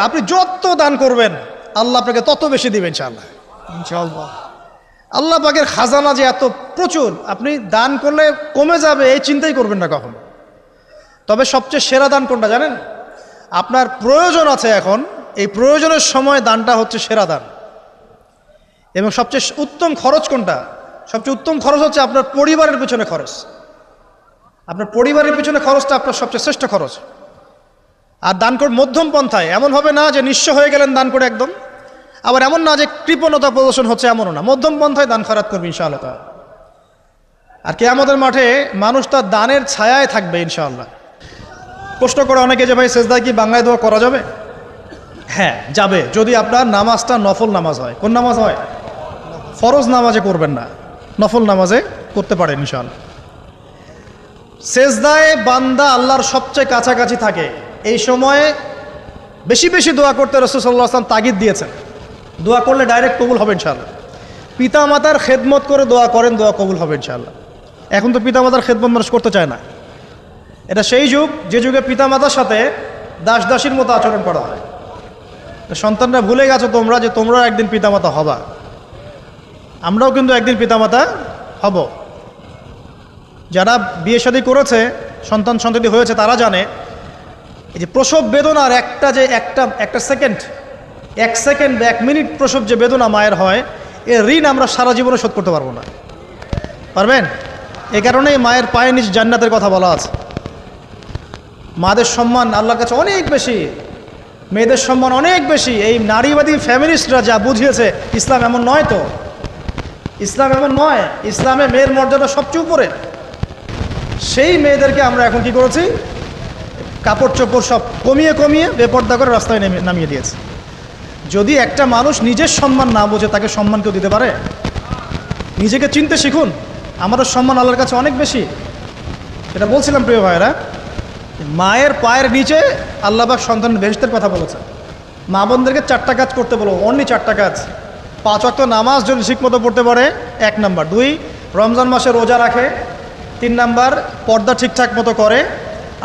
আপনি যত দান করবেন আল্লাহ আপনাকে তত বেশি দিবেন ইনশাআল্লাহ। ইনশাআল্লাহ। আল্লাহ পাকের খাজানা যে এত প্রচুর আপনি দান করলে কমে যাবে এই চিন্তাই করবেন না কখনো। তবে সবচেয়ে সেরা দান কোনটা জানেন? আপনার প্রয়োজন আছে এখন এই প্রয়োজনের সময় দানটা হচ্ছে সেরা দান। এবং সবচেয়ে উত্তম খরচ কোনটা? সবচেয়ে উত্তম খরচ হচ্ছে আপনার পরিবারের পিছনে খরচ। আপনার পরিবারের পিছনে খরচটা আপনার সবচেয়ে শ্রেষ্ঠ খরচ। আর দান মধ্যম পন্থায়। এমন হবে না যে নিঃস্ব হয়ে গেলেন দান করে একদম। আবার এমন না যে কৃপণতা প্রদর্শন হচ্ছে এমনও না। মধ্যম পন্থায় দান খরাত করবে ইনশাআল্লাহ। আর কে আমাদের মাঠে মানুষ তার দানের ছায়ায় থাকবে ইনশাআল্লাহ। প্রশ্ন করে অনেকে যে, ভাই সেজদা কি বাংলায় দোয়া করা যাবে? হ্যাঁ যাবে। যদি আপনার নামাজটা নফল নামাজ হয়। কোন নামাজ হয়? ফরজ নামাজে করবেন না। নফল নামাজে করতে পারেন ইনশাআল্লাহ। সেজদায় বান্দা আল্লাহর সবচেয়ে কাছাকাছি থাকে। এই সময়ে বেশি বেশি দোয়া করতে রসুল্লাহ আসলাম তাগিদ দিয়েছেন। দোয়া করলে ডাইরেক্ট কবুল হবে ইনশাআল্লাহ। পিতা মাতার খেদমত করে দোয়া করেন, দোয়া কবুল হবে ইনশাআল্লাহ। এখন তো পিতা মাতার খেদমত মানুষ করতে চায় না। এটা সেই যুগ, যে যুগে পিতা মাতার সাথে দাস দাসীর মতো আচরণ করা হয়। সন্তানরা ভুলে গেছো তোমরা যে তোমরা একদিন পিতামাতা হবা। আমরাও কিন্তু একদিন পিতামাতা হব। যারা বিয়ে শাদী করেছে, সন্তান সন্ততি হয়েছে, তারা জানে এই যে প্রসব বেদনার একটা যে একটা একটা সেকেন্ড এক সেকেন্ড বা এক মিনিট প্রসব যে বেদনা মায়ের হয়, এর ঋণ আমরা সারা জীবনে শোধ করতে পারব না। পারবেন? এই কারণেই মায়ের পায়ে নিচ জান্নাতের কথা বলা আছে। মাদের সম্মান আল্লাহর কাছে অনেক বেশি, মেয়েদের সম্মান অনেক বেশি। এই নারীবাদী ফ্যামিলিস্টরা যা বুঝিয়েছে, ইসলাম এমন নয় তো। ইসলাম এমন নয়, ইসলামে মেয়ের মর্যাদা সবচেয়ে উপরে। সেই মেয়েদেরকে আমরা এখন কি করেছি? কাপড় চোপড় সব কমিয়ে কমিয়ে বেপর্দা করে রাস্তায় নেমে নামিয়ে দিয়েছে। যদি একটা মানুষ নিজের সম্মান না বোঝে, তাকে সম্মান কেউ দিতে পারে? নিজেকে চিনতে শিখুন। আমাদের সম্মান আল্লাহর কাছে অনেক বেশি। এটা বলছিলাম প্রিয় ভাইয়েরা মায়ের পায়ের নিচে আল্লাহবাক সন্তান বেহেস্তের কথা বলেছে। মা বোনদেরকে চারটা কাজ করতে বলো, অনলি চারটা কাজ। পাঁচ অক্ট নামাজ যদি ঠিকমতো পড়তে পারে, এক নাম্বার। দুই, রমজান মাসে রোজা রাখে। তিন নাম্বার, পর্দা ঠিকঠাক মতো করে।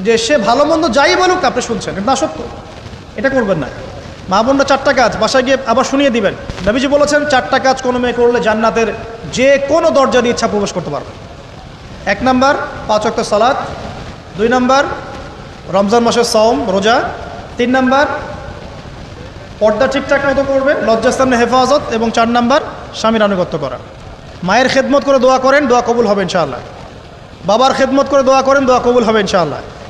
যে সে ভালো মন্দ যাই বলুক, আপনি শুনছেন। এটা দাসত্ব এটা করবেন না। মা বোনরা চারটা কাজ, বাসায় গিয়ে আবার শুনিয়ে দিবেন। নবীজি বলেছেন, চারটা কাজ কোনো মেয়ে করলে জান্নাতের যে কোনো দরজা দিয়ে ইচ্ছা প্রবেশ করতে পারবে। এক নাম্বার, পাঁচ অক্ট সালাদ দুই নাম্বার, রমজান মাসের সওম, রোজা। তিন নাম্বার, পর্দা ঠিকঠাক মতো করবে লজ্জাস্থানের হেফাজত। এবং চার নাম্বার, স্বামীর আনুগত্য করা। মায়ের খেদমত করে দোয়া করেন, দোয়া কবুল হবে ইনশাআল্লাহ। বাবার খেদমত করে দোয়া করেন, দোয়া কবুল হবে ইনশাআল্লাহ।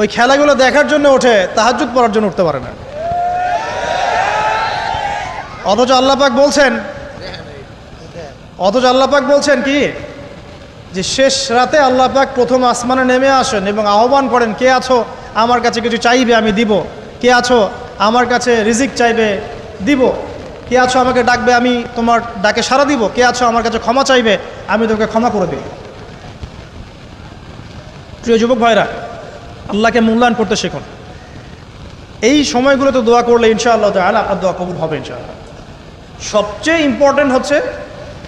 ওই খেলাগুলো দেখার জন্য ওঠে তাহাজুদ পড়ার জন্য উঠতে পারে না। অথচ আল্লাপাক বলছেন, অথচ আল্লাপাক বলছেন কি? যে শেষ রাতে আল্লাপাক প্রথম আসমানে নেমে আসেন এবং আহ্বান করেন, কে আছো? আমার কাছে কিছু চাইবে, আমি দিব। কে আছো? আমার কাছে রিজিক চাইবে, দিব। কে আছো? আমাকে ডাকবে, আমি তোমার ডাকে সাড়া দিব। কে আছো? আমার কাছে ক্ষমা চাইবে, আমি তোকে ক্ষমা করে দিই। প্রিয় যুবক ভাইরা আল্লাহকে মূল্যায়ন করতে শেখুন। এই সময়গুলোতে দোয়া করলে ইনশাআল্লাহ তাহলে আপনার দোয়া কবুল হবে ইনশাআল্লাহ। সবচেয়ে ইম্পর্টেন্ট হচ্ছে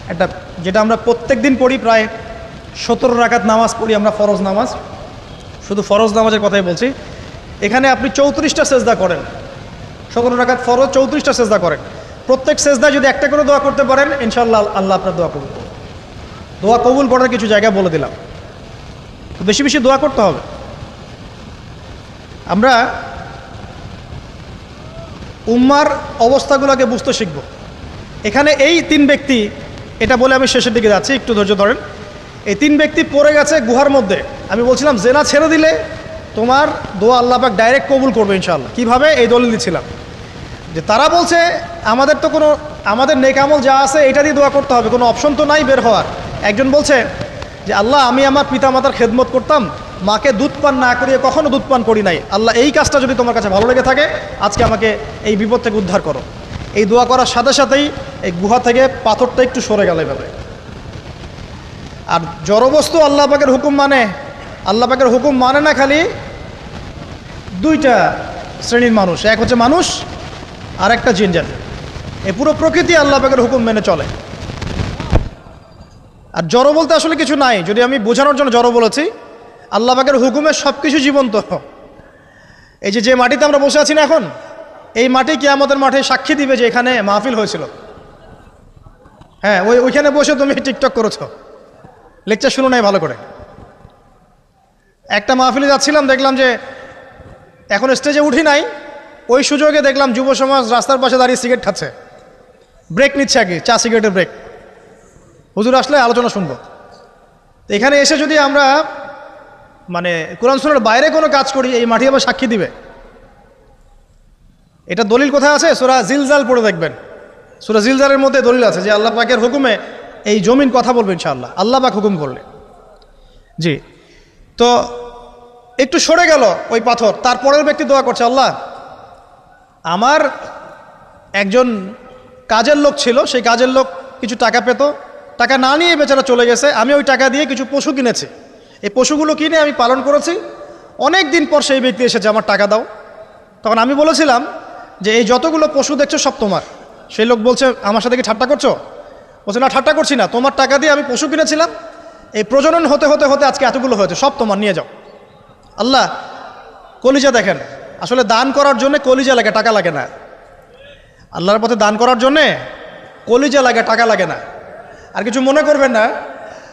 একটা, যেটা আমরা প্রত্যেক দিন পড়ি প্রায় সতেরো রাকাত নামাজ পড়ি আমরা, ফরজ নামাজ। শুধু ফরজ নামাজের কথাই বলছি। এখানে আপনি চৌত্রিশটা সেজদা করেন। সতেরো রাকাত ফরজ, চৌত্রিশটা সেজদা করেন। প্রত্যেক সেজদায় যদি একটা করে দোয়া করতে পারেন, ইনশাআল্লাহ আল্লাহ আপনার দোয়া কবুল। দোয়া কবুল করার কিছু জায়গা বলে দিলাম। বেশি বেশি দোয়া করতে হবে। আমরা উম্মার অবস্থাগুলোকে বুঝতে শিখব। এখানে এই তিন ব্যক্তি, এটা বলে আমি শেষের দিকে যাচ্ছি, একটু ধৈর্য ধরেন। এই তিন ব্যক্তি পড়ে গেছে গুহার মধ্যে। আমি বলছিলাম, জেনা ছেড়ে দিলে তোমার দোয়া আল্লাহ পাক ডাইরেক্ট কবুল করবে ইনশাল্লাহ কীভাবে? এই দলিল দিচ্ছিলাম যে তারা বলছে, আমাদের তো কোনো, আমাদের নেকামল যা আছে, এটা দিয়ে দোয়া করতে হবে। কোনো অপশন তো নাই বের হওয়ার। একজন বলছে, যে আল্লাহ, আমি আমার পিতামাতার খেদমত করতাম মাকে দুধ পান না করিয়ে কখনো দুধ পান করি নাই। আল্লাহ এই কাজটা যদি তোমার কাছে ভালো লেগে থাকে, আজকে আমাকে এই বিপদ থেকে উদ্ধার করো। এই দোয়া করার সাথে সাথেই এই গুহা থেকে পাথরটা একটু সরে গেল এভাবে। আর জড়বস্তু আল্লাহ পাকের হুকুম মানে আল্লাহ পাকের হুকুম মানে না খালি দুইটা শ্রেণির মানুষ। এক হচ্ছে মানুষ আর একটা জিন জাতি। এই পুরো প্রকৃতি আল্লাহ পাকের হুকুম মেনে চলে। আর জড়ো বলতে আসলে কিছু নাই। যদি আমি বোঝানোর জন্য জড়ো বলেছি আল্লাহ পাকের হুকুমে সব কিছু জীবন্ত। এই যে যে মাটিতে আমরা বসে আছি না এখন, এই মাটি কি আমাদের মাঠে সাক্ষী দিবে যে এখানে মাহফিল হয়েছিল। হ্যাঁ ওই ওইখানে বসে তুমি টিকটক করেছ। লেকচার শুনো নাই ভালো করে। একটা মাহফিলে যাচ্ছিলাম, দেখলাম যে এখন স্টেজে উঠি নাই, ওই সুযোগে দেখলাম যুব সমাজ রাস্তার পাশে দাঁড়িয়ে সিগারেট খাচ্ছে। ব্রেক নিচ্ছে আগে, চা সিগারেটের ব্রেক। হুজুর আসলে আলোচনা শুনব। এখানে এসে যদি আমরা মানে কোরআন সুরের বাইরে কোনো কাজ করি, এই মাটি আবার সাক্ষী দিবে। এটা দলিল কোথায় আছে? সুরা জিলজাল পড়ে দেখবেন। সুরা জিলজালের মধ্যে দলিল আছে যে আল্লাহ পাকের হুকুমে এই জমিন কথা বলবে ইনশাআল্লাহ। আল্লাহ পাক হুকুম করলে। জি। তো একটু সরে গেল ওই পাথর তারপরের ব্যক্তি দোয়া করছে, আল্লাহ, আমার একজন কাজের লোক ছিল, সেই কাজের লোক কিছু টাকা পেত, টাকা না নিয়ে বেচারা চলে গেছে, আমি ওই টাকা দিয়ে কিছু পশু কিনেছি। এই পশুগুলো কিনে আমি পালন করেছি? অনেক দিন পর সেই ব্যক্তি এসেছে, আমার টাকা দাও। তখন আমি বলেছিলাম যে, এই যতগুলো পশু দেখছ সব তোমার। সেই লোক বলছে, আমার সাথে কি ঠাট্টা করছ? বলছে, না, ঠাট্টা করছি না। তোমার টাকা দিয়ে আমি পশু কিনেছিলাম। এই প্রজনন হতে হতে হতে আজকে এতগুলো হয়েছে, সব তোমার, নিয়ে যাও। আল্লাহ, কলিজা দেখেন, আসলে দান করার জন্য কলিজা লাগে, টাকা লাগে না। আল্লাহর পথে দান করার জন্যে কলিজা লাগে, টাকা লাগে না। আর কিছু মনে করবেন না,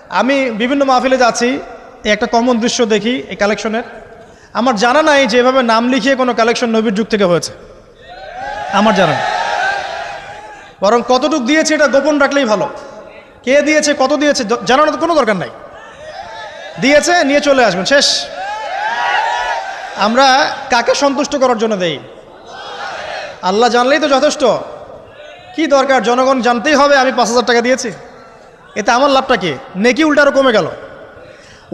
আমি বিভিন্ন মাহফিলে যাচ্ছি একটা কমন দৃশ্য দেখি এই কালেকশনের আমার জানা নাই যে এভাবে নাম লিখিয়ে কোনো কালেকশন নবীর যুগ থেকে হয়েছে। আমার জানা নেই। বরং কতটুক দিয়েছে এটা গোপন রাখলেই ভালো। কে দিয়েছে, কত দিয়েছে, জ- জানানোর তো কোনো দরকার নাই। দিয়েছে, নিয়ে চলে আসবেন, শেষ। আমরা কাকে সন্তুষ্ট করার জন্য দেই? আল্লাহ জানলেই তো যথেষ্ট। কি দরকার? জনগণ জানতেই হবে, আমি পাঁচ হাজার টাকা দিয়েছি। এতে আমার লাভটা কি? নেকি উল্টা আরও কমে গেল।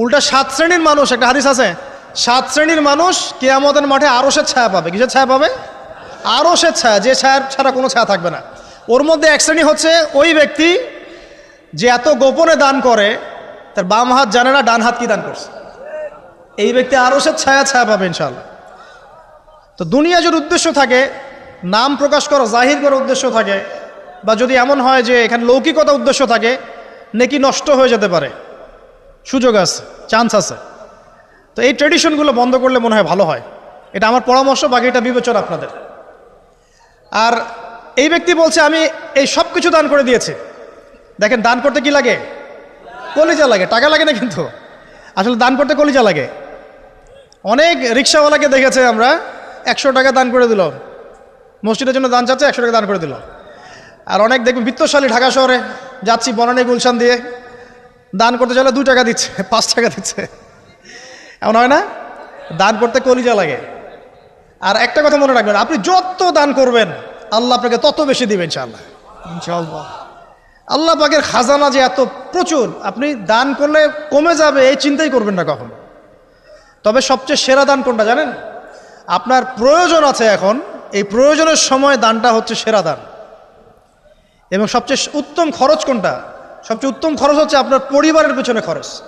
উল্টা সাত শ্রেণির মানুষ, একটা হাদিস আছে, সাত শ্রেণির মানুষ কেয়ামতের মাঠে আরসের ছায়া পাবে। কিসের ছায়া পাবে? আরসের ছায়া, যে ছায়া ছাড়া কোনো ছায়া থাকবে না। ওর মধ্যে এক শ্রেণি হচ্ছে ওই ব্যক্তি যে এত গোপনে দান করে, তার বাম হাত জানে না, ডান হাত কি দান করছে। এই ব্যক্তি আরসের ছায়া ছায়া পাবে ইনশাল্লাহ তো দুনিয়া যদি উদ্দেশ্য থাকে, নাম প্রকাশ করা, জাহির করার উদ্দেশ্য থাকে, বা যদি এমন হয় যে এখানে লৌকিকতা উদ্দেশ্য থাকে, নেকি নষ্ট হয়ে যেতে পারে। সুযোগ আছে চান্স আছে। তো এই ট্রেডিশনগুলো বন্ধ করলে মনে হয় ভালো হয়। এটা আমার পরামর্শ বাকি এটা বিবেচনা আপনাদের। আর এই ব্যক্তি বলছে, আমি এই সব কিছু দান করে দিয়েছি। দেখেন, দান করতে কি লাগে? কলিজা লাগে। টাকা লাগে না কিন্তু। আসলে দান করতে কলিজা লাগে। অনেক রিক্সাওয়ালাকে দেখেছে আমরা, একশো টাকা দান করে দিল। মসজিদের জন্য দান চাচ্ছে, একশো টাকা দান করে দিল। আর অনেক দেখবেন, বিত্তশালী ঢাকা শহরে যাচ্ছি, বনানী গুলশান দিয়ে। দান করতে চাইলে দুই টাকা দিচ্ছে পাঁচ টাকা দিচ্ছে। এমন হয় না? দান করতে কলিজা লাগে। আর একটা কথা মনে রাখবেন আপনি যত দান করবেন আল্লাহ আপনাকে তত বেশি দিবেন ইনশাআল্লাহ। ইনশাআল্লাহ। আল্লাহ পাকের খাজানা যে এত প্রচুর আপনি দান করলে কমে যাবে এই চিন্তাই করবেন না কখন। তবে সবচেয়ে সেরা দান কোনটা জানেন? আপনার প্রয়োজন আছে এখন এই প্রয়োজনের সময় দানটা হচ্ছে সেরা দান। এবং সবচেয়ে উত্তম খরচ কোনটা? সবচেয়ে উত্তম খরচ হচ্ছে আপনার পরিবারের পেছনে খরচ।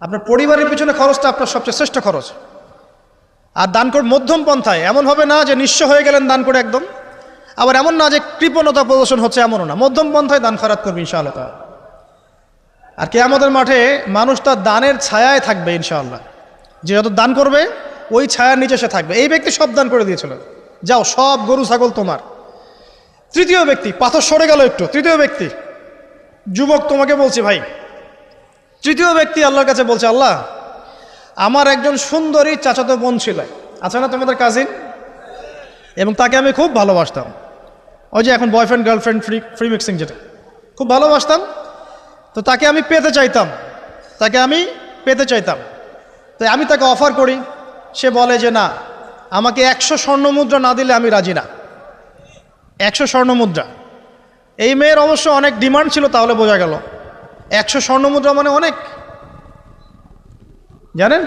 আপনার পরিবারের পেছনে খরচটা আপনার সবচেয়ে শ্রেষ্ঠ খরচ। আর দান করে মধ্যম পন্থায়, এমন হবে না যে নিঃস্ব হয়ে গেলেন দান করে একদম। আবার এমন না যে কৃপণতা প্রদর্শন হচ্ছে এমনও না। মধ্যম পন্থায় দান খরাত করবে ইনশাআল্লাহ। আর কে আমাদের মাঠে মানুষ তার দানের ছায়ায় থাকবে ইনশাআল্লাহ। যে যত দান করবে, ওই ছায়ার নিচে সে থাকবে। এই ব্যক্তি সব দান করে দিয়েছিল। যাও, সব গরু, ছাগল তোমার। তৃতীয় ব্যক্তি, পাথর সরে গেল একটু। তৃতীয় ব্যক্তি যুবক, তোমাকে বলছি ভাই, তৃতীয় ব্যক্তি আল্লাহর কাছে বলছে, আল্লাহ, আমার একজন সুন্দরী চাচাতো বোন ছিল। আছে না, তোমাদের কাজিন এবং তাকে আমি খুব ভালোবাসতাম। ওই যে এখন boyfriend girlfriend free free mixing যেটা। খুব ভালোবাসতাম। তো তাকে আমি পেতে চাইতাম। তাকে আমি পেতে চাইতাম। তাই আমি তাকে অফার করি। সে বলে যে, না, আমাকে একশো স্বর্ণ মুদ্রা না দিলে আমি রাজি না। একশো স্বর্ণ মুদ্রা। এই মেয়ের অবশ্য অনেক ডিমান্ড ছিল, তাহলে বোঝা গেল। একশো স্বর্ণ মুদ্রা মানে অনেক। জানেন?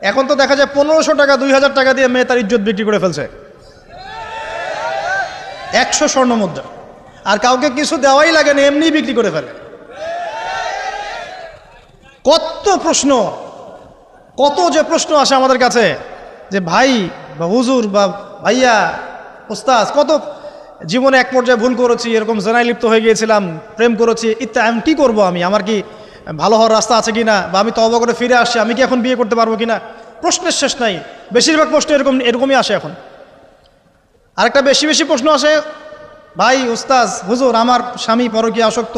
এখন তো দেখা যায় পনেরোশো টাকা, দুই হাজার টাকা দিয়ে মেয়ে তার ইজ্জত বিক্রি করে ফেলছে। একশো স্বর্ণ মুদ্রা। আর কাউকে কিছু দেওয়াই লাগে না এমনি বিক্রি করে ফেলে। কত প্রশ্ন, কত যে প্রশ্ন আসে আমাদের কাছে যে, ভাই বা হুজুর বা ভাইয়া ওস্তাজ কত জীবনে এক পর্যায়ে ভুল করেছি, এরকম জেনায় লিপ্ত হয়ে গিয়েছিলাম, প্রেম করেছি ইত্যা আমি কী করব আমি? আমার কি ভালো হওয়ার রাস্তা আছে কি না বা আমি তবা করে ফিরে আসছি, আমি কি এখন বিয়ে করতে পারব কি না প্রশ্নের শেষ নাই। বেশিরভাগ প্রশ্ন এরকম, এরকমই আসে এখন। আরেকটা বেশি বেশি প্রশ্ন আসে, ভাই উস্তাজ হুজুর, আমার স্বামী পরকীয় আসক্ত।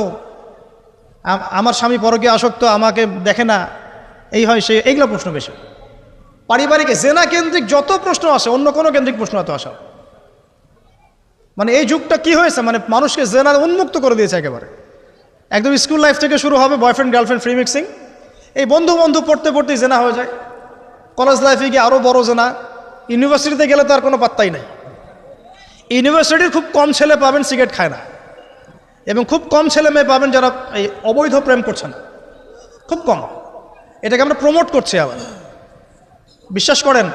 আমার স্বামী পরকীয় আসক্ত, আমাকে দেখে না। এই হয় সে, এইগুলো প্রশ্ন বেশি। পারিবারিক জেনা কেন্দ্রিক যত প্রশ্ন আসে, অন্য কোনো কেন্দ্রিক প্রশ্ন এত আসা মানে এই যুগটা কি হয়েছে? মানে মানুষকে জেনার উন্মুক্ত করে দিয়েছে একেবারে। একদম স্কুল লাইফ থেকে শুরু হবে বয়ফ্রেন্ড, গার্লফ্রেন্ড, ফ্রি মিক্সিং। এই বন্ধু বন্ধু পড়তে পড়তেই জেনা হয়ে যায়। কলেজ লাইফে গিয়ে আরও বড় জেনা। ইউনিভার্সিটিতে গেলে তো আর কোনো পাত্তাই নাই। ইউনিভার্সিটির খুব কম ছেলে পাবেন, সিগারেট খায় না। এবং খুব কম ছেলে মেয়ে পাবেন যারা এই অবৈধ প্রেম করছে না। খুব কম। এটাকে আমরা প্রমোট করছি আবার। বিশ্বাস করেন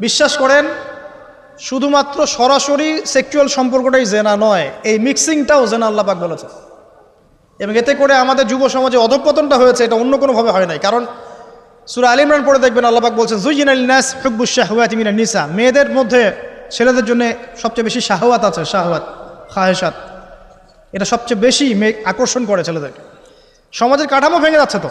বিশ্বাস করেন শুধুমাত্র সরাসরি সেক্সুয়াল সম্পর্কটাই জেনা নয়, এই মিক্সিংটাও জেনা আল্লাপাক বলেছে এবং এতে করে আমাদের যুব সমাজে অধঃপতনটা হয়েছে, এটা অন্য কোনোভাবে হয় নাই। কারণ সুরা আলী ইমরান পড়ে দেখবেন আল্লাপাক বলছেন জুইন আল নাস হুকবুস শাহওয়াত মিনা নিসা। মেয়েদের মধ্যে ছেলেদের জন্য সবচেয়ে বেশি শাহওয়াত আছে, শাহওয়াত খাহেসাত এটা সবচেয়ে বেশি মেয়ে আকর্ষণ করে ছেলেদেরকে। সমাজের কাঠামো ভেঙে যাচ্ছে তো।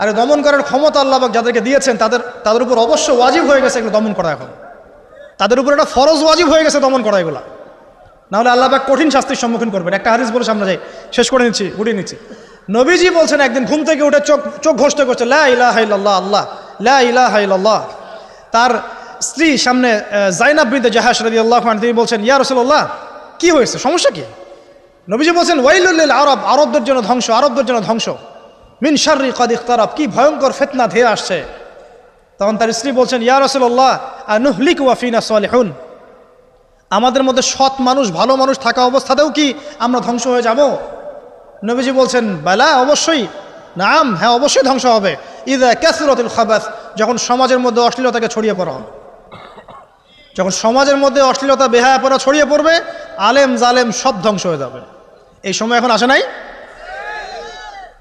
আরে দমন করার ক্ষমতা আল্লাহ পাক যাদেরকে দিয়েছেন, তাদের তাদের উপর অবশ্য ওয়াজিব হয়ে গেছে এগুলো দমন করা এখন। তাদের উপর একটা ফরজ ওয়াজিব হয়ে গেছে দমন করা এগুলা। নাহলে আল্লাহ পাক কঠিন শাস্তির সম্মুখীন করবেন। একটা হারিস বলে সামনে যাই, শেষ করে নিচ্ছি উঠিয়ে নিচ্ছি। নবীজি বলছেন, একদিন ঘুম থেকে উঠে চোখ চোখ ঘষ্ট করছে, লা ইলাহা ইল্লাল্লাহ, আল্লাহ, লা ইলাহা ইল্লাল্লাহ। তার স্ত্রী সামনে জাইনাব বিনতে জাহাজ রাদিয়াল্লাহু আনহা, তিনি বলছেন, ইয়া রাসূলুল্লাহ, কি হয়েছে? সমস্যা কি? নবীজি বলছেন ওয়াইলুল্লিল আরব, আরবদের জন্য ধ্বংস, আরবদের জন্য ধ্বংস। মিন শাররি কদ ইখতারাব, কি ভয়ঙ্কর ফিতনা ধেয়ে আসছে। তখন তার স্ত্রী বলছেন, ইয়া রাসূলুল্লাহ আনুহলিক ওয়াফিনা সালিহুন? আমাদের মধ্যে সৎ মানুষ, ভালো মানুষ থাকা অবস্থাতেও কি আমরা ধ্বংস হয়ে যাব? নবীজি বলছেন, বেলা, অবশ্যই। নাম হ্যাঁ অবশ্যই ধ্বংস হবে। ইদা ক্যাসরতুল খাবাস, যখন সমাজের মধ্যে অশ্লীলতাকে ছড়িয়ে পড়া হবে যখন সমাজের মধ্যে অশ্লীলতা বেহায়া পড়া ছড়িয়ে পড়বে, আলেম জালেম সব ধ্বংস হয়ে যাবে। এই সময় এখন আসে নাই।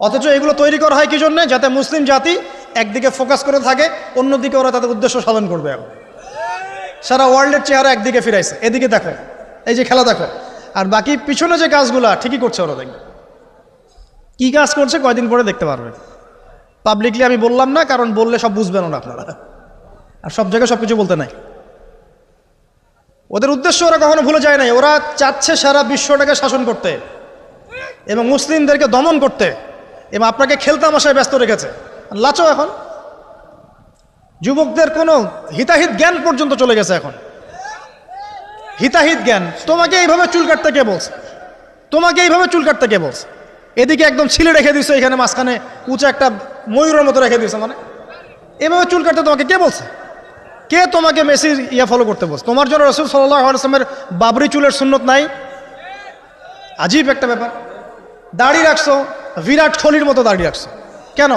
অথচ এগুলো তৈরি করা হয় কি জন্যে যাতে মুসলিম জাতি একদিকে ফোকাস করে থাকে, অন্যদিকে ওরা তাদের উদ্দেশ্য সাধন করবে এখন। সারা ওয়ার্ল্ডের চেহারা একদিকে ফিরাইছে। এদিকে দেখো, এই যে খেলা দেখো। আর বাকি পিছনে যে কাজগুলা, ঠিকই করছে ওরা দেখবে। কি কাজ করছে কয়দিন পরে দেখতে পারবে। পাবলিকলি আমি বললাম না, কারণ বললে সব বুঝবেন না আপনারা। আর সব জায়গায় সব কিছু বলতে নাই। ওদের উদ্দেশ্য ওরা কখনো ভুলে যায় নাই। ওরা চাচ্ছে সারা বিশ্বটাকে শাসন করতে এবং মুসলিমদেরকে দমন করতে। এবং আপনাকে খেলতামাশায় ব্যস্ত রেখেছে। লাচো এখন। যুবকদের কোনো হিতাহিত জ্ঞান পর্যন্ত চলে গেছে এখন। হিতাহিত জ্ঞান। তোমাকে এইভাবে চুল কাটতে কে বলছে? তোমাকে এইভাবে চুল কাটতে কে বলছে? এদিকে একদম ছিলে রেখে দিছো এখানে মাঝখানে উঁচু একটা ময়ূরের মতো রেখে দিছো মানে। এভাবে চুল কাটতে তোমাকে কে বলছে? কে তোমাকে মেসি ইয়া ফলো করতে বলছে? তোমার জন্য রসুল সাল্লাহ বাবরি চুলের সুন্নত নাই? আজীব একটা ব্যাপার। দাড়ি রাখছো বিরাট কোহলির মতো দাঁড়িয়ে রাখছো। কেন?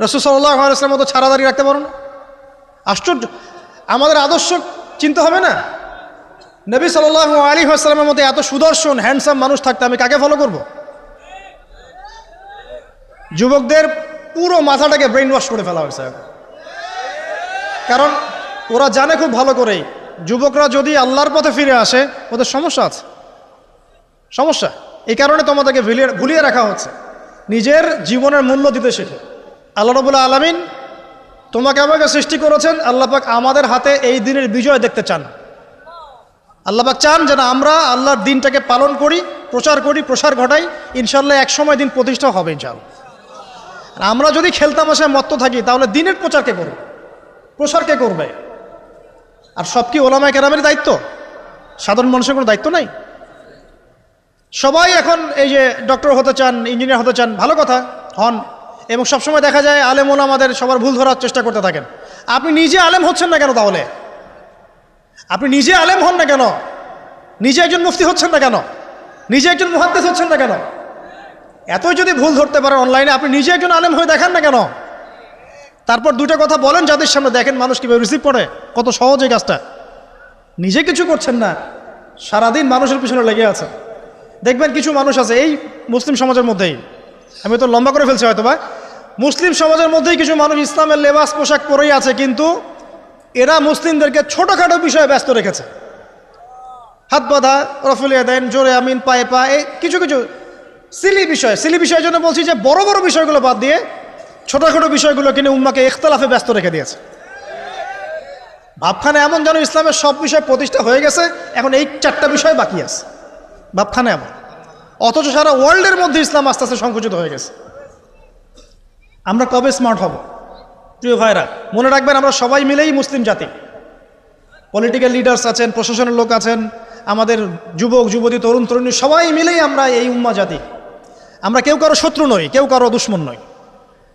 রসুল সাল্লাহ আসলামের মতো ছাড়া দাঁড়িয়ে রাখতে পারো না? আশ্চর্য। আমাদের আদর্শ চিন্তা হবে না? নবী সাল্লাহ আলী আসসালামের মধ্যে এত সুদর্শন হ্যান্ডসাম মানুষ থাকতে আমি কাকে ফলো করব? যুবকদের পুরো মাথাটাকে ব্রেন ওয়াশ করে ফেলা হয়েছে। কারণ ওরা জানে খুব ভালো করেই, যুবকরা যদি আল্লাহর পথে ফিরে আসে, ওদের সমস্যা আছে। সমস্যা। এই কারণে তোমাদেরকে ভুলিয়ে ভুলিয়ে রাখা হচ্ছে। নিজের জীবনের মূল্য দিতে শেখে। আল্লাহ রবুল্লা আলমিন তোমাকে আমাকে সৃষ্টি করেছেন, আল্লাহ পাক আমাদের হাতে এই দিনের বিজয় দেখতে চান। আল্লাহ পাক চান যেন আমরা আল্লাহর দিনটাকে পালন করি, প্রচার করি, প্রসার ঘটাই ইনশাল্লাহ এক সময় দিন প্রতিষ্ঠা হবে ইনশাল্লাহ আমরা যদি খেলতাম আসায় মত্ত থাকি, তাহলে দিনের প্রচার কে করবে? প্রসার কে করবে? আর সব কি ওলামায় কেরামের দায়িত্ব? সাধারণ মানুষের কোনো দায়িত্ব নাই? সবাই এখন এই যে ডক্টর হতে চান, ইঞ্জিনিয়ার হতে চান, ভালো কথা, হন। এবং সবসময় দেখা যায় আলেম আমাদের সবার ভুল ধরার চেষ্টা করতে থাকেন। আপনি নিজে আলেম হচ্ছেন না কেন তাহলে? আপনি নিজে আলেম হন না কেন? নিজে একজন মুফতি হচ্ছেন না কেন? নিজে একজন মুহাদ্দেস হচ্ছেন না কেন? এতই যদি ভুল ধরতে পারেন অনলাইনে, আপনি নিজে একজন আলেম হয়ে দেখান না কেন? তারপর দুটো কথা বলেন যাদের সামনে, দেখেন মানুষ কীভাবে রিসিভ করে, কত সহজ এই কাজটা। নিজে কিছু করছেন না, সারাদিন মানুষের পিছনে লেগে আছে দেখবেন কিছু মানুষ আছে, এই মুসলিম সমাজের মধ্যেই। আমি তো লম্বা করে ফেলছি হয়তো বা মুসলিম সমাজের মধ্যেই কিছু মানুষ ইসলামের লেবাস পোশাক পরেই আছে, কিন্তু এরা মুসলিমদেরকে ছোটোখাটো বিষয়ে ব্যস্ত রেখেছে। হাত বাঁধা রফুলিয়া দেন জোরে আমিন, পায়ে পা, এই কিছু কিছু সিলি বিষয়। সিলি বিষয়ের জন্য বলছি যে, বড় বড় বিষয়গুলো বাদ দিয়ে ছোটোখাটো বিষয়গুলো কিনে উম্মাকে ইখতলাফে ব্যস্ত রেখে দিয়েছে। ভাবখানে এমন যেন ইসলামের সব বিষয় প্রতিষ্ঠা হয়ে গেছে, এখন এই চারটা বিষয় বাকি আছে। ভাবখানে এমন। অথচ সারা ওয়ার্ল্ডের মধ্যে ইসলাম আস্তে আস্তে সংকুচিত হয়ে গেছে। আমরা কবে স্মার্ট হব? প্রিয় ভাইরা, মনে রাখবেন আমরা সবাই মিলেই মুসলিম জাতি। পলিটিক্যাল লিডার্স আছেন, প্রশাসনের লোক আছেন, আমাদের যুবক, যুবতী, তরুণ, তরুণী, সবাই মিলেই আমরা এই উম্মা জাতি। আমরা কেউ কারও শত্রু নই, কেউ কারও দুশ্মন নই।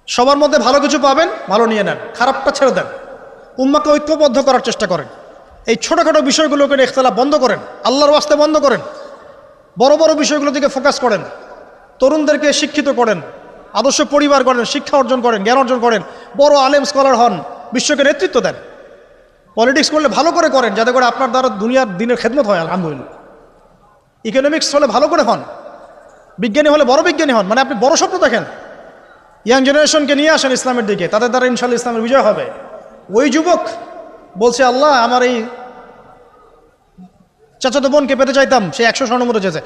সবার মধ্যে ভালো কিছু পাবেন, ভালো নিয়ে নেন, খারাপটা ছেড়ে দেন। উম্মাকে ঐক্যবদ্ধ করার চেষ্টা করেন। এই ছোটোখাটো বিষয়গুলোকে ইখতলাফ বন্ধ করেন, আল্লাহর ওয়াস্তে বন্ধ করেন। বড় বড় বিষয়গুলো দিকে ফোকাস করেন। তরুণদেরকে শিক্ষিত করেন, আদর্শ পরিবার করেন শিক্ষা অর্জন করেন, জ্ঞান অর্জন করেন, বড় আলেম স্কলার হন, বিশ্বকে নেতৃত্ব দেন। পলিটিক্স করলে ভালো করে করেন, যাতে করে আপনার দ্বারা দুনিয়ার দিনের খেদমত হয়, আলহামদুলিল্লাহ। ইকোনমিক্স হলে ভালো করে হন। বিজ্ঞানী হলে বড় বিজ্ঞানী হন মানে আপনি বড় স্বপ্ন দেখেন। ইয়াং জেনারেশনকে নিয়ে আসেন ইসলামের দিকে, তাদের দ্বারা ইনশাল্লাহ ইসলামের বিজয় হবে। ওই যুবক বলছে, আল্লাহ, আমার এই চাচাতো বোনকে পেতে চাইতাম, সে একশো স্বর্ণমুদ্রা চেয়েছে।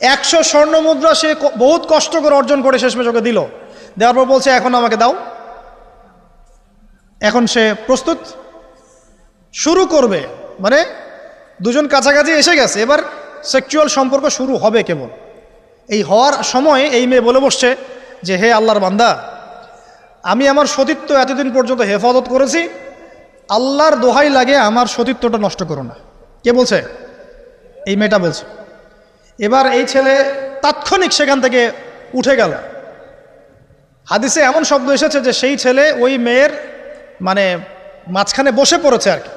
একশো স্বর্ণমুদ্রা সে বহুত কষ্ট করে অর্জন করে শেষমেশ ওকে দিল। দেওয়ার পর বলছে, এখন আমাকে দাও। এখন সে প্রস্তুত, শুরু করবে। মানে দুজন কাছাকাছি এসে গেছে। এবার সেক্সুয়াল সম্পর্ক শুরু হবে কেবল। এই হওয়ার সময় এই মেয়ে বলে বসছে যে, হে আল্লাহর বান্দা, আমি আমার সতীত্ব এতদিন পর্যন্ত হেফাজত করেছি। আল্লাহর দোহাই লাগে আমার সতীত্বটা নষ্ট করো না। কে বলছে? এই মেয়েটা বলছে। এবার এই ছেলে তাৎক্ষণিক সেখান থেকে উঠে গেল। হাদিসে এমন শব্দ এসেছে যে সেই ছেলে ওই মেয়ের মানে মাঝখানে বসে পড়েছে আর কি।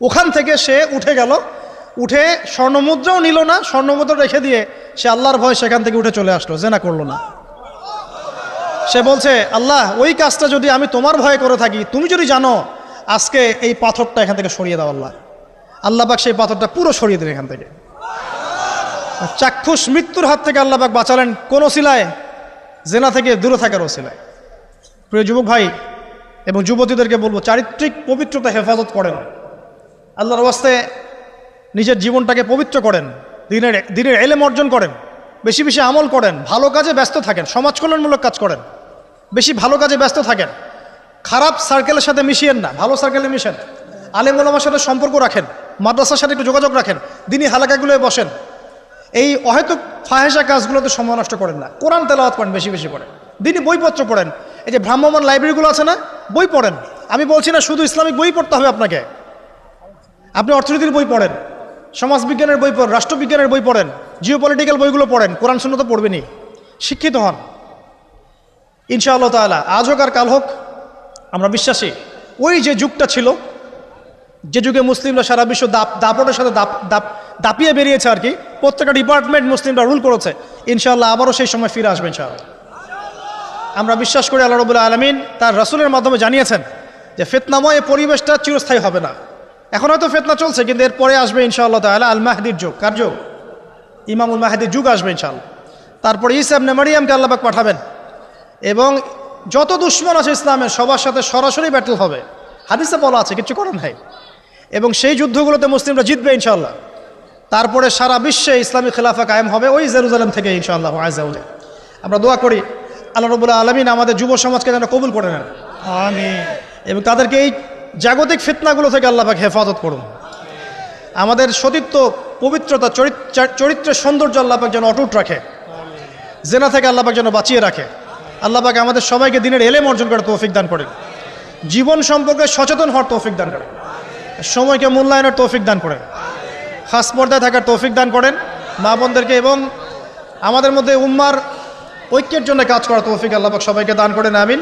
ওখান থেকে সে উঠে গেল। উঠে স্বর্ণমুদ্রাও নিল না, স্বর্ণমুদ্রা রেখে দিয়ে সে আল্লাহর ভয় সেখান থেকে উঠে চলে আসলো, জেনা করল না। সে বলছে, আল্লাহ, ওই কাজটা যদি আমি তোমার ভয়ে করে থাকি, তুমি যদি জানো, আজকে এই পাথরটা এখান থেকে সরিয়ে দাও, আল্লাহ। আল্লাহ পাক সেই পাথরটা পুরো সরিয়ে দিলেন এখান থেকে। চাক্ষুষ মৃত্যুর হাত থেকে আল্লাহবাক বাঁচালেন কোন সিলায় জেনা থেকে দূরে থাকার ওসিলায়। প্রিয় যুবক ভাই এবং যুবতীদেরকে বলব, চারিত্রিক পবিত্রতা হেফাজত করেন। আল্লাহর ওয়াস্তে নিজের জীবনটাকে পবিত্র করেন, দিনের দিনের এলেম অর্জন করেন, বেশি বেশি আমল করেন, ভালো কাজে ব্যস্ত থাকেন, সমাজ কল্যাণমূলক কাজ করেন, বেশি ভালো কাজে ব্যস্ত থাকেন, খারাপ সার্কেলের সাথে মিশিয়েন না, ভালো সার্কেলে মিশেন, আলেম সাথে সম্পর্ক রাখেন। মাদ্রাসার সাথে একটু যোগাযোগ রাখেন। দিনই হালাকাগুলোয় বসেন। এই অহেতুক ফাহেসা কাজগুলোতে সময় নষ্ট করেন না। কোরআন তেলাওয়াত করেন, বেশি বেশি পড়েন। দিনই বইপত্র পড়েন। এই যে ভ্রাম্যমান লাইব্রেরিগুলো আছে না, বই পড়েন। আমি বলছি না শুধু ইসলামিক বই পড়তে হবে আপনাকে। আপনি অর্থনীতির বই পড়েন, সমাজবিজ্ঞানের বই পড়েন, রাষ্ট্রবিজ্ঞানের বই পড়েন জিও পলিটিক্যাল বইগুলো পড়েন, কোরআন শূন্য তো পড়বেনি শিক্ষিত হন। ইনশাআল্লাহ তাআলা, আজ হোক আর কাল হোক, আমরা বিশ্বাসী। ওই যে যুগটা ছিল যে যুগে মুসলিমরা সারা বিশ্ব দাপ দাপটের সাথে দাপ দাপ দাপিয়ে বেরিয়েছে আর কি, প্রত্যেকটা ডিপার্টমেন্ট মুসলিমরা রুল করেছে। ইনশাল্লাহ আবারও সেই সময় ফিরে আসবে ইনশাআল্লাহ। আমরা বিশ্বাস করি আল্লাহ রবুল্লা আলমিন তার রসুলের মাধ্যমে জানিয়েছেন যে ফেতনাময় পরিবেশটা চিরস্থায়ী হবে না। এখন হয়তো ফেতনা চলছে, কিন্তু এরপরে আসবে ইনশাআল্লাহ তাহলে আল মাহাদির যুগ। কার যুগ? ইমামুল মাহাদির যুগ আসবে ইনশাআল্লাহ। তারপরে ইসাব নেমারিয়ামকে আল্লাহবাক পাঠাবেন। এবং যত দুশ্মন আছে ইসলামের, সবার সাথে সরাসরি ব্যাটেল হবে। হাদিসে বলা আছে, কিছু করেন নাই। এবং সেই যুদ্ধগুলোতে মুসলিমরা জিতবে ইনশাল্লাহ তারপরে সারা বিশ্বে ইসলামী খেলাফা কায়েম হবে ওই জেরুজালেম থেকে ইনশাআল্লাহ আজাউলে আমরা দোয়া করি আল্লাহ রবুল্লাহ আলমিন আমাদের যুব সমাজকে যেন কবুল করে নেন। আমি এবং তাদেরকে এই জাগতিক ফিতনাগুলো থেকে আল্লাহ পাক হেফাজত করুন। আমাদের সতীত্ব পবিত্রতা চরিত- চরিত্রের সৌন্দর্য আল্লাহ পাক যেন অটুট রাখে। জেনা থেকে আল্লাহ পাক যেন বাঁচিয়ে রাখে। আল্লাহ পাক আমাদের সবাইকে দিনের এলেম অর্জন করে তৌফিক দান করেন। জীবন সম্পর্কে সচেতন হওয়ার তৌফিক দান করেন। সময়কে মূল্যায়নের তৌফিক দান করেন। খাস পর্দায় থাকার তৌফিক দান করেন। মা বোনদেরকে এবং আমাদের মধ্যে উম্মার ঐক্যের জন্য কাজ করা তৌফিক আল্লাহ সবাইকে দান করেন, আমিন।